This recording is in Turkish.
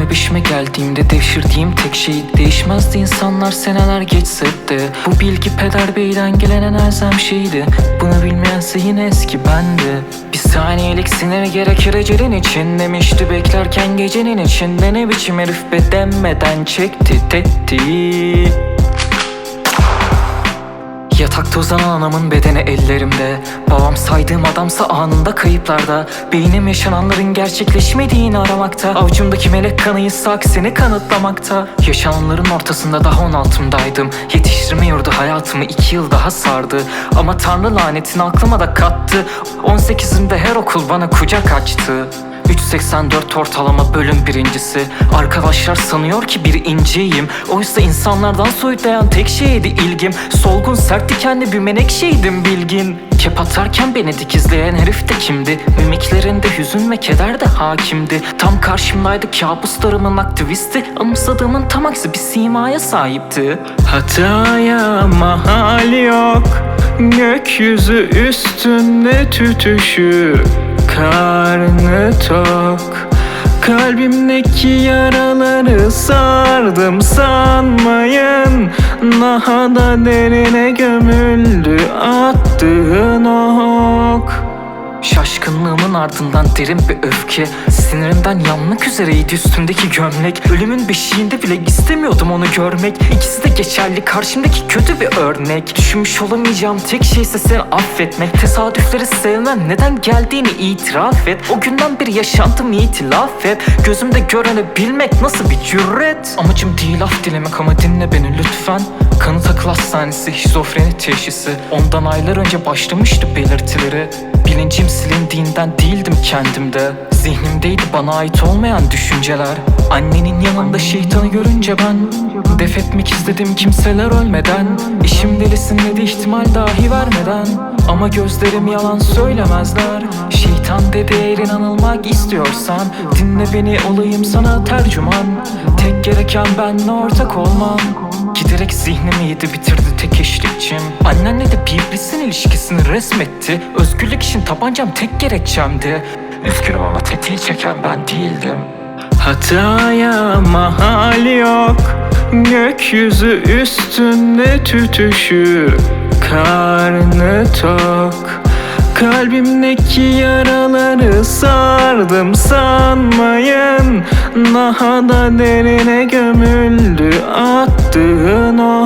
peşime geldiğimde devşirdiğim tek şey Değişmezdi. İnsanlar seneler geçse de Bu bilgi peder beyden gelen en elzem şeydi. Bunu bilmeyense yine eski bendi Bir saniyelik sinir gerekir ecelin için Demişti beklerken gecenin içinde. Ne biçim herif be denmeden çekti tetti Yatakta uzanan anamın bedeni ellerimde. Babam saydığım adamsa anında kayıplarda. Beynim yaşananların gerçekleşmediğini aramakta. Avcumdaki melek kanı ise aksini kanıtlamakta. Yaşananların ortasında daha on altımdaydım. Yetiştirme yurdu hayatımı iki yıl daha sardı. Ama tanrı lanetini aklıma da kattı. 18'imde her okul bana kucak açtı 3.84 ortalama bölüm birincisi. Arkadaşlar sanıyor ki bir inceyim Oysa insanlardan soyutlayan tek şeydi ilgim. Solgun sert dikenli bir menekşeydim bilgin. Kep atarken beni dikizleyen herif de kimdi? Mimiklerinde hüzün ve keder de hakimdi. Tam karşımdaydı kabuslarımın aktivisti. Anımsadığımın tam aksi bir simaya sahipti. Hataya mahal yok. Gökyüzü üstünde tütüşü Karnı tok. Kalbimdeki yaraları sardım sanmayın. Daha da derine gömüldü attığın Şaşkınlığımın ardından derin bir öfke. Sinirimden yanmak üzereydi üstümdeki gömlek. Ölümün beşiğinde bile istemiyordum onu görmek. İkisi de geçerli karşımdaki kötü bir örnek. Düşünmüş olamayacağım tek şeyse seni affetmek. Tesadüfleri sevmem neden geldiğini itiraf et. O günden beri yaşantım itilaf et. Gözümde göreni bilmek nasıl bir cüret? Amacım değil af dilemek ama dinle beni lütfen Kanı takıl hastanesi şizofreni teşhisi. Ondan aylar önce başlamıştı belirtileri. Bilincim silindiğinden değildim kendimde. Zihnimdeydi bana ait olmayan düşünceler. Annenin yanında şeytanı görünce ben Def etmek istedim kimseler ölmeden. İşim delisin dedi ihtimal dahi vermeden. Ama gözlerim yalan söylemezler. Şeytan dedi eğer inanılmak istiyorsan Dinle beni olayım sana tercüman. Tek gereken benle ortak olman Giderek zihnimi yedi bitirdi tek eşlikçim Annenle de birbirisinin ilişkisini resmetti. Özgürlük için tabancam tek gerekçemdi. Üzgünüm ama tetiği çeken ben değildim. Hataya mahal yok. Gökyüzü üstünde tütüşü Karnı tok. Kalbimdeki yaraları sardım sanmayın Daha da derine gömüldü attığın ok